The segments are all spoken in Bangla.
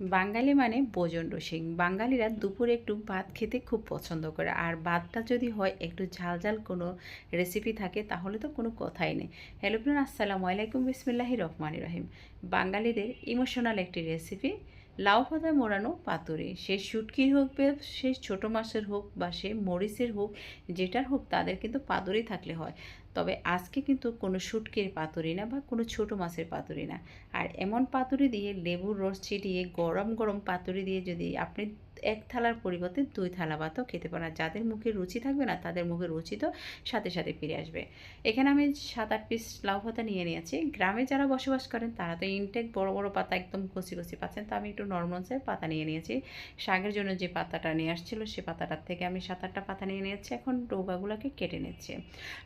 বাঙালি মানে বোজন রসিক বাঙালিরা দুপুরে একটু ভাত খেতে খুব পছন্দ করে। আর ভাতটা যদি হয়, একটু ঝাল ঝাল কোনো রেসিপি থাকে, তাহলে তো কোনো কথাই নেই। হ্যালো আসসালামু আলাইকুম বিসমিল্লাহি রহমান রহিম। বাঙালিদের ইমোশনাল একটি রেসিপি লাউ পাতা মোড়ানো পাতুরি। সে শুটকির হোক বা সে ছোটো মাছের হোক বা সে মরিচের হোক, যেটার হোক, তাদের কিন্তু পাতুরি থাকলে হয়। তবে আজকে কিন্তু কোনো শুটকির পাতুরি না বা কোনো ছোট মাছের পাতুরি না। আর এমন পাতুরি দিয়ে লেবুর রস ছিটিয়ে গরম গরম পাতুরি দিয়ে যদি আপনি এক থালার পরিবর্তে দুই থালা ভাতও খেতে পারেন। যাদের মুখে রুচি থাকবে না, তাদের মুখে রুচি তো সাথে সাথে ফিরে আসবে। এখানে আমি সাত আট পিস লাউ পাতা নিয়ে নিয়েছি। গ্রামে যারা বসবাস করেন, তারা তো ইনটেক বড় বড় পাতা একদম কচি কচি পাচ্ছেন। তো আমি একটু নর্মাল সাইজ পাতা নিয়ে নিয়েছি। শাকের জন্য যে পাতাটা নিয়ে আসছিল, সে পাতাটার থেকে আমি সাত আটটা পাতা নিয়ে নিয়েছি। এখন ডোবাগুলোকে কেটে নিচ্ছে।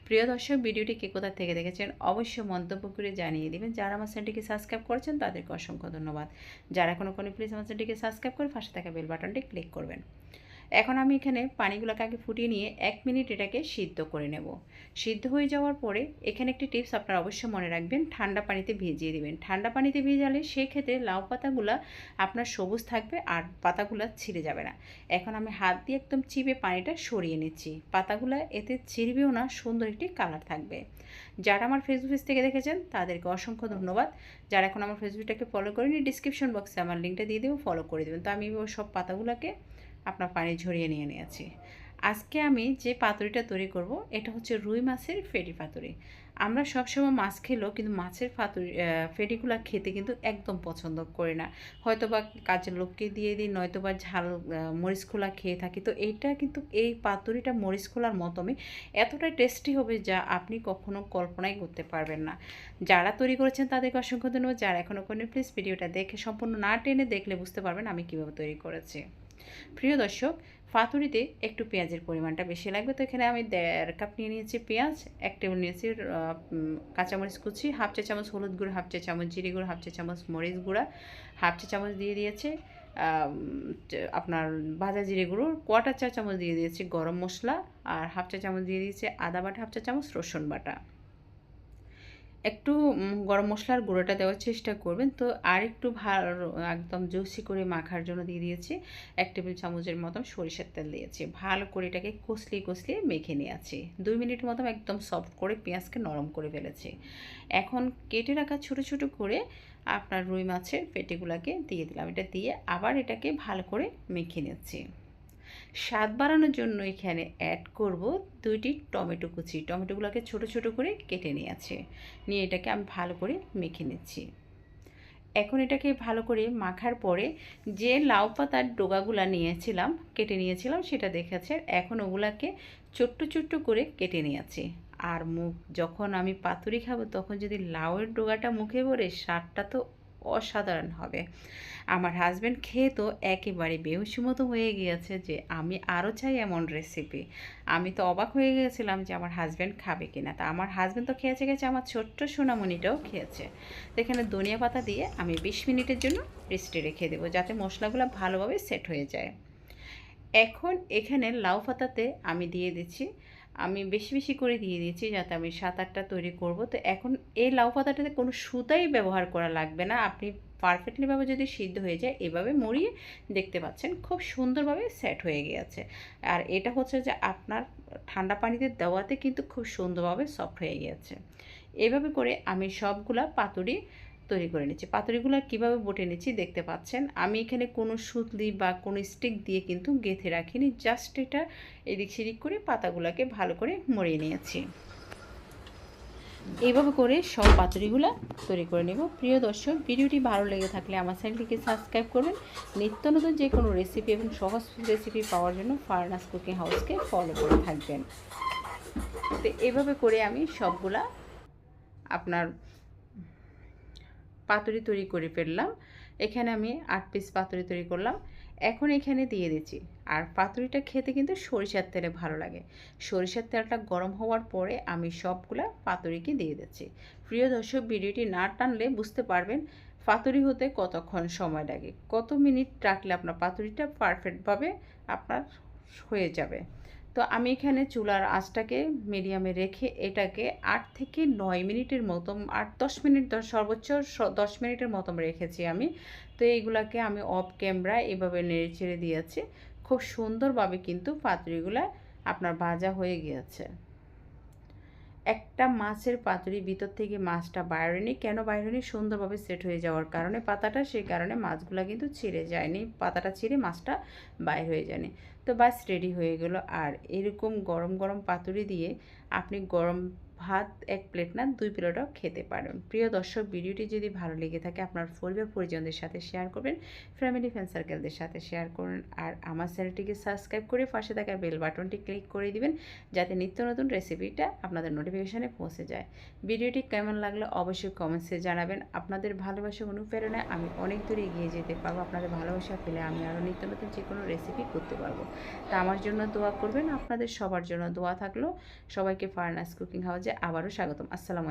প্রিয় দর্শক, ভিডিওটি কে কোথা থেকে দেখেছেন, অবশ্যই মন্তব্য করে জানিয়ে দেবেন। যারা আমার চ্যানেলটিকে সাবস্ক্রাইব করেছেন, তাদেরকে অসংখ্য ধন্যবাদ। যারা কোনো কোনো প্লিজ আমার চ্যানেলটিকে সাবস্ক্রাইব করে পাশে থাকা বেল বাটনটি ক্লিক করবেন। এখন আমি এখানে পানিগুলোকে আগে ফুটিয়ে নিয়ে এক মিনিট এটাকে সিদ্ধ করে নেব। সিদ্ধ হয়ে যাওয়ার পরে এখানে একটি টিপস আপনারা অবশ্যই মনে রাখবেন, ঠান্ডা পানিতে ভিজিয়ে দেবেন। ঠান্ডা পানিতে ভিজালে সেক্ষেত্রে লাউ পাতাগুলো আপনার সবুজ থাকবে আর পাতাগুলো ছিঁড়ে যাবে না। এখন আমি হাত দিয়ে একদম চিপে পানিটা সরিয়ে নিচ্ছি। পাতাগুলো এতে ছিঁড়বেও না, সুন্দর একটি কালার থাকবে। যারা আমার ফেসবুক পেজ থেকে দেখেছেন, তাদেরকে অসংখ্য ধন্যবাদ। যারা এখন আমার ফেসবুকটাকে ফলো করেনি ডিসক্রিপশন বক্সে আমার লিঙ্কটা দিয়ে দেবো ফলো করে দেবেন। তো আমি সব পাতাগুলোকে আপনার পানি ঝরিয়ে নিয়ে নিয়েছি। আজকে আমি যে পাতুরিটা তৈরি করব, এটা হচ্ছে রুই মাছের ফেটি পাতুরি। আমরা সবসময় মাছ খেলেও কিন্তু মাছের পাতুরি ফেটিগুলো খেতে কিন্তু একদম পছন্দ করি না। হয়তো বা কাজের লোককে দিয়ে দিই নয়তো বা ঝাল মরিচ খোলা খেয়ে থাকি। তো এইটা কিন্তু এই পাতুরিটা মরিচ খোলার মতমই এতটাই টেস্টি হবে যা আপনি কখনো কল্পনাই করতে পারবেন না। যারা তৈরি করেছেন তাদেরকে অসংখ্য ধন্যবাদ। যারা এখনও কোনো প্লিজ ভিডিওটা দেখে সম্পূর্ণ না টেনে দেখলে বুঝতে পারবেন আমি কীভাবে তৈরি করেছি। প্রিয় দর্শক পাতুরিতে একটু পেঁয়াজের পরিমাণটা বেশি লাগবে। তো এখানে আমি দেড় কাপ নিয়ে নিয়েছি পেঁয়াজ, এক টেবিল নিয়েছি কাঁচামরিচ কুচি, হাফ চা চামচ হলুদ গুঁড়ো, হাফ চা চামচ জিরে গুঁড়ো, হাফ চা চামচ মরিচ গুঁড়া, হাফ চা চামচ দিয়ে দিয়েছে আপনার ভাজা জিরে গুঁড়ো কোয়াটার চা চামচ দিয়ে দিয়েছি গরম মশলা, আর হাফ চা চামচ দিয়ে দিয়েছে আদা বাটা, হাফ চা চামচ রসুন বাটা। একটু গরম মশলার গুঁড়োটা দেওয়ার চেষ্টা করবেন। তো আর একটু ভালো, একদম জুসি করে মাখার জন্য দিয়ে দিয়েছি। এক টেবিল চামচের মতন সরিষার তেল দিয়েছি। ভালো করে এটাকে কষলিয়ে কষলিয়ে মেখে নিয়েছি। দুই মিনিটের মতন একদম সফট করে পেঁয়াজকে নরম করে ফেলেছি। এখন কেটে রাখা ছোট ছোট করে আপনার রুই মাছের পেটিগুলোকে দিয়ে দিলাম। এটা দিয়ে আবার এটাকে ভালো করে মেখে নিচ্ছি। স্বাদ বাড়ানোর জন্য এখানে অ্যাড করব দুইটি টমেটো কুচি। টমেটোগুলোকে ছোট ছোট করে কেটে নিয়েছে। নিয়ে এটাকে আমি ভালো করে মেখে নিচ্ছি। এখন এটাকে ভালো করে মাখার পরে যে লাউ পাতার ডোগাগুলা নিয়েছিলাম, কেটে নিয়েছিলাম, সেটা দেখেছে এখন ওগুলাকে ছোট্ট ছোট্ট করে কেটে নিয়েছি। আর মুখ, যখন আমি পাতুরি খাব, তখন যদি লাউয়ের ডোগাটা মুখে পড়ে, স্বাদটা তো অসাধারণ হবে। আমার হাজব্যান্ড খেয়ে তো একেবারে বেহুশি মতো হয়ে গিয়েছে যে, আমি আরও চাই এমন রেসিপি আমি তো অবাক হয়ে গিয়েছিলাম যে, আমার হাজব্যান্ড খাবে কিনা? তা আমার হাজব্যান্ড তো খেয়েছে গেছে, আমার ছোট্ট সোনামণিটাও খেয়েছে। তো এখানে ধনিয়া পাতা দিয়ে আমি বিশ মিনিটের জন্য রেস্টে রেখে দেবো, যাতে মশলাগুলো ভালোভাবে সেট হয়ে যায়। এখন এখানে লাউ পাতাতে আমি দিয়ে দিচ্ছি আমি বেশি বেশি করে দিয়ে দিয়েছি যাতে আমি সাত, আটটা তৈরি করব। তো এখন এই লাউ পাতাটাতে কোনো সুতাই ব্যবহার করা লাগবে না। আপনি পারফেক্টলিভাবে যদি সিদ্ধ হয়ে যায়, এভাবে মরিয়ে দেখতে পাচ্ছেন খুব সুন্দরভাবে সেট হয়ে গিয়েছে। আর এটা হচ্ছে যে আপনার ঠান্ডা পানিতে দেওয়াতে কিন্তু খুব সুন্দরভাবে সফট হয়ে গিয়েছে। এভাবে করে আমি সবগুলা পাতুরি তৈরি করে নিচ্ছি। পাতুরিগুলো কীভাবে বটে নিচ্ছি দেখতে পাচ্ছেন। আমি এখানে কোনো সুতলি বা কোনো স্টিক দিয়ে কিন্তু গেঁথে রাখিনি। জাস্ট এটা এদিক সেদিক করে পাতাগুলোকে ভালো করে মরিয়ে নিয়েছি। এইভাবে করে সব পাতুরিগুলো তৈরি করে নেব। প্রিয় দর্শক, ভিডিওটি ভালো লেগে থাকলে আমার চ্যানেলটিকে সাবস্ক্রাইব করবেন। নিত্য নতুন যে কোনো রেসিপি এবং সহজ রেসিপি পাওয়ার জন্য ফার্নাস কুকিং হাউসকে ফলো করে থাকবেন। তো এভাবে করে আমি সবগুলা আপনার পাতুরি তৈরি করে ফেললাম। এখানে আমি আট পিস পাতুরি তৈরি করলাম। এখন এখানে দিয়ে দিচ্ছি। আর পাতুরিটা খেতে কিন্তু সরিষার তেলে ভালো লাগে। সরিষার তেলটা গরম হওয়ার পরে আমি সবগুলা পাতুরিকে দিয়ে দিচ্ছি। প্রিয় দর্শক, ভিডিওটি না টানলে বুঝতে পারবেন পাতুরি হতে কতক্ষণ সময় লাগে। কত মিনিট রাখলে আপনার পাতুরিটা পারফেক্টভাবে আপনার হয়ে যাবে। তো আমি এখানে চুলার আঁচটাকে মিডিয়ামে রেখে এটাকে আট থেকে নয় মিনিটের মতো আট দশ মিনিট সর্বোচ্চ দশ মিনিটের মতো রেখেছি আমি। তো এইগুলাকে আমি অফ ক্যামেরা এভাবে নেড়ে ছেড়ে দিয়েছি। খুব সুন্দরভাবে কিন্তু পাতুরিগুলা আপনার ভাজা হয়ে গিয়েছে। একটা মাছের পাতুরি ভিতর থেকে মাছটা বাইরেনি কেন বাইরে বাইরেনি সুন্দরভাবে সেট হয়ে যাওয়ার কারণে পাতাটা, সেই কারণে মাছগুলো কিন্তু ছিঁড়ে যায়নি। পাতাটা ছিঁড়ে মাছটা বাইর হয়ে যায়নি। তো বাস রেডি হয়ে গেল। আর এরকম গরম গরম পাতুরি দিয়ে আপনি গরম ভাত, এক প্লেট না, দুই প্লেটও খেতে পারেন। প্রিয় দর্শক, ভিডিওটি যদি ভালো লেগে থাকে, আপনার পরিবার পরিজনদের সাথে শেয়ার করবেন ফ্যামিলি ফ্রেন্ড সার্কেলদের সাথে শেয়ার করুন, আর আমার চ্যানেলটিকে সাবস্ক্রাইব করে পাশে থাকা বেল বাটনটি ক্লিক করে দিবেন, যাতে নিত্য নতুন রেসিপিটা আপনাদের নোটিফিকেশানে পৌঁছে যায়। ভিডিওটি কেমন লাগল অবশ্যই কমেন্টসে জানাবেন। আপনাদের ভালোবাসা অনুপ্রেরণায় আমি অনেক দূর এগিয়ে যেতে পারব, আপনাদের ভালোবাসা পেলে আমি আরও নিত্য নতুন যে কোনো রেসিপি করতে পারব। তা আমার জন্য দোয়া করবেন, আপনাদের সবার জন্য দোয়া থাকল। সবাইকে ফার্নাস কুকিং হাউসে আবারও স্বাগতম। আসসালামু